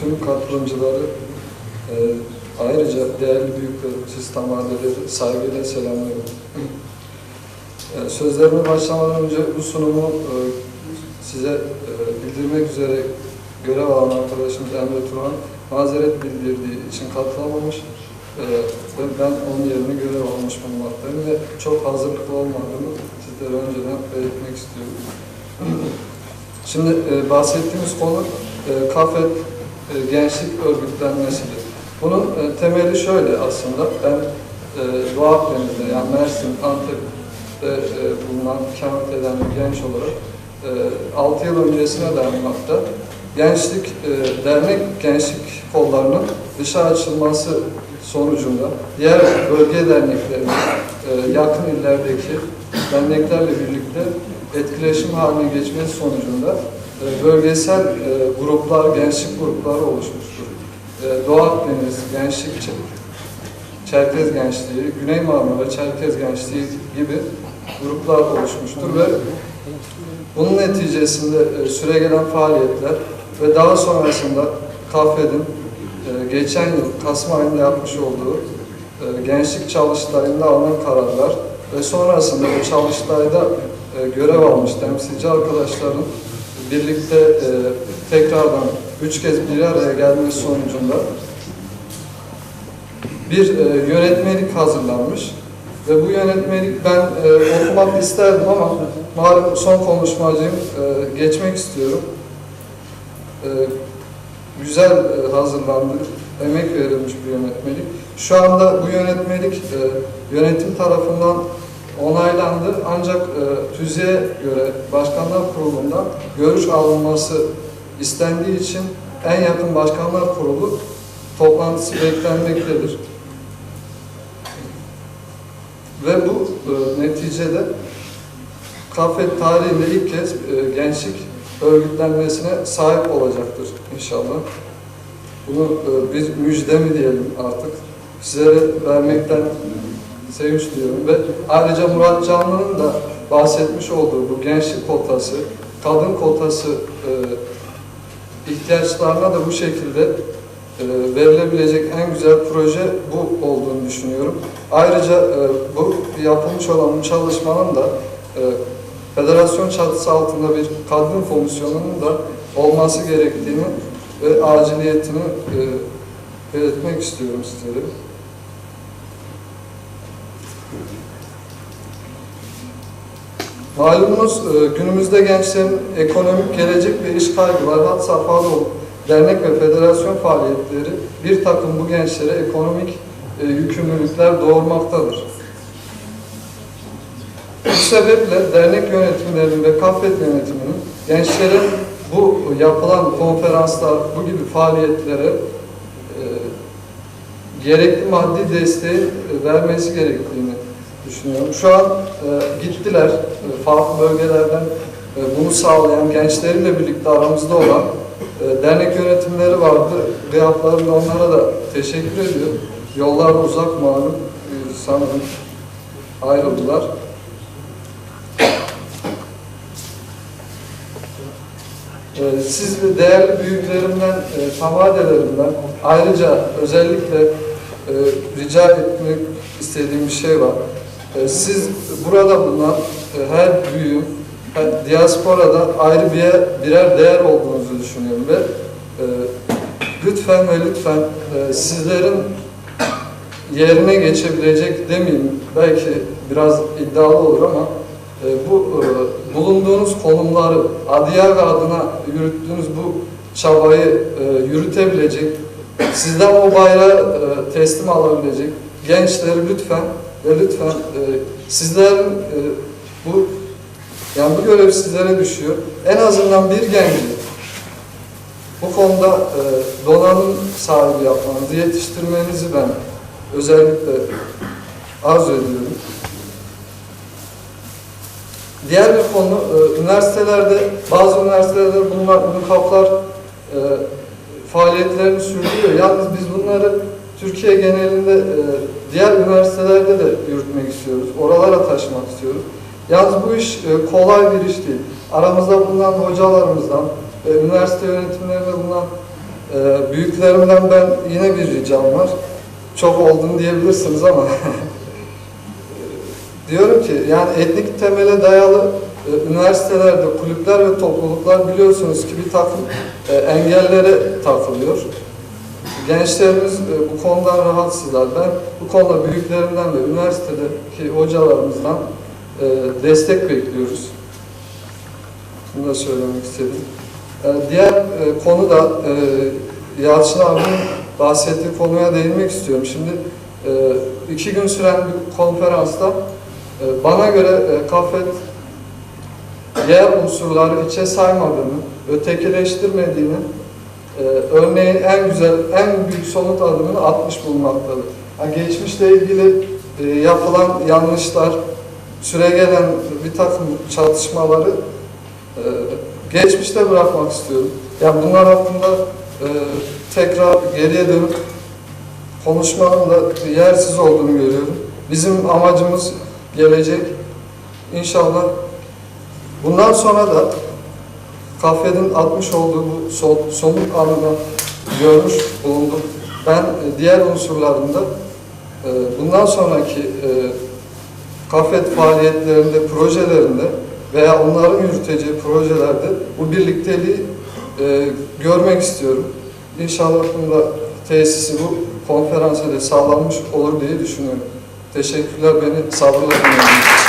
Tüm katılımcıları e, ayrıca değerli büyükler, siz tamadeleri saygıyla selamlıyorum. E, sözlerime başlamadan önce bu sunumu e, size e, bildirmek üzere görev alan arkadaşımız Emre Turan mazeret bildirdiği için katılamamış e, ve ben onun yerine görev almış bulunmaktayım ve çok hazırlıklı olmadığımı sizlere önceden belirtmek istiyorum. Şimdi e, bahsettiğimiz konu e, kafet e, gençlik örgütlenmesidir. Bunun e, temeli şöyle aslında, ben e, Doğu Akdeniz'de yani Mersin, Antep'te e, bulunan ikamet eden bir genç olarak e, 6 yıl öncesine dayanmakta. Gençlik, e, dernek gençlik kollarının dışa açılması sonucunda diğer bölge derneklerinin yakın illerdeki derneklerle birlikte etkileşim haline geçmesi sonucunda bölgesel e, gruplar, gençlik grupları oluşmuştur. E, Doğu Akdeniz Gençlik Çerkez Gençliği, Güney Marmara Çerkez Gençliği gibi gruplar oluşmuştur ve bunun neticesinde e, süregelen faaliyetler ve daha sonrasında KAFED'in e, geçen yıl Kasım ayında yapmış olduğu e, gençlik çalıştayında alınan kararlar ve sonrasında bu çalıştayda e, görev almış temsilci arkadaşların birlikte e, tekrardan üç kez bir araya gelmesi sonucunda bir e, yönetmelik hazırlanmış ve bu yönetmelik ben e, okumak isterdim ama malum son konuşmacıyım e, geçmek istiyorum. E, güzel e, hazırlandı, emek verilmiş bir yönetmelik. Şu anda bu yönetmelik e, yönetim tarafından onaylandı ancak e, tüzüğe göre Başkanlar Kurulu'ndan görüş alınması istendiği için en yakın Başkanlar Kurulu toplantısı beklenmektedir. Ve bu e, neticede kafet tarihinde ilk kez e, gençlik örgütlenmesine sahip olacaktır inşallah. Bunu e, bir müjde mi diyelim artık sizlere vermekten sevinç duyuyorum ve ayrıca Murat Canlı'nın da bahsetmiş olduğu bu gençlik kotası, kadın kotası e, ihtiyaçlarına da bu şekilde e, verilebilecek en güzel proje bu olduğunu düşünüyorum. Ayrıca e, bu yapılmış olan bu çalışmanın da e, federasyon çatısı altında bir kadın komisyonunun da olması gerektiğini ve aciliyetini e, belirtmek istiyorum sizlere. Malumunuz e, günümüzde gençlerin ekonomik gelecek ve iş kaygıları had safhada olup dernek ve federasyon faaliyetleri bir takım bu gençlere ekonomik e, yükümlülükler doğurmaktadır. Bu sebeple dernek yönetimlerinin ve kafet yönetiminin gençlerin bu yapılan konferanslar, bu gibi faaliyetlere gerekli maddi desteği vermesi gerektiğini düşünüyorum. Şu an e, gittiler e, farklı bölgelerden e, bunu sağlayan gençlerle birlikte aramızda olan e, dernek yönetimleri vardı. Gıyaplarında onlara da teşekkür ediyorum. Yollar uzak malum. E, sanırım ayrıldılar. E, siz de değerli büyüklerimden, e, tamadelerimden ayrıca özellikle e, rica etmek istediğim bir şey var. E, siz burada bulunan e, her büyüğün, her diasporada ayrı bir birer değer olduğunuzu düşünüyorum ve e, lütfen ve lütfen e, sizlerin yerine geçebilecek demeyeyim, belki biraz iddialı olur ama e, bu e, bulunduğunuz konumları Adiyaga adına yürüttüğünüz bu çabayı e, yürütebilecek, sizden o bayrağı e, teslim alabilecek gençleri lütfen ve lütfen e, sizlerin e, bu yani bu görev sizlere düşüyor. En azından bir genci bu konuda e, donanım sahibi yapmanızı, yetiştirmenizi ben özellikle arzu ediyorum. Diğer bir konu, e, üniversitelerde, bazı üniversitelerde bulunan ünlü e, faaliyetlerini sürdürüyor. Yalnız biz bunları Türkiye genelinde e, diğer üniversitelerde de yürütmek istiyoruz. Oralara taşımak istiyoruz. Yalnız bu iş e, kolay bir iş değil. Aramızda bulunan hocalarımızdan, e, üniversite yönetimlerinde bulunan Ee, büyüklerimden ben yine bir ricam var. Çok oldun diyebilirsiniz ama diyorum ki yani etnik temele dayalı e, üniversitelerde kulüpler ve topluluklar biliyorsunuz ki bir takım e, engellere takılıyor. Gençlerimiz e, bu konudan rahatsızlar. Ben bu konuda büyüklerimden ve üniversitedeki hocalarımızdan e, destek bekliyoruz. Bunu da söylemek istedim. E, Diğer e, konu da e, Yalçın abinin bahsettiği konuya değinmek istiyorum. Şimdi e, iki gün süren bir konferansta e, bana göre e, Kafet diğer unsurları içe saymadığını, ötekileştirmediğini, e, örneğin en güzel, en büyük somut adımını atmış bulunmaktadır. Yani geçmişle ilgili e, yapılan yanlışlar, süregelen bir takım çatışmaları e, geçmişte bırakmak istiyorum. Yani bunlar hakkında e, tekrar geriye dönüp konuşmanın da yersiz olduğunu görüyorum. Bizim amacımız gelecek. İnşallah bundan sonra da Kafed'in atmış olduğu bu so- somut anını görmüş bulundum. Ben e, diğer unsurlarında e, bundan sonraki e, Kafed faaliyetlerinde, projelerinde veya onların yürüteceği projelerde bu birlikteliği görmek istiyorum. İnşallah bunda tesisi bu konferansa da sağlanmış olur diye düşünüyorum. Teşekkürler beni sabırla dinlediğiniz için.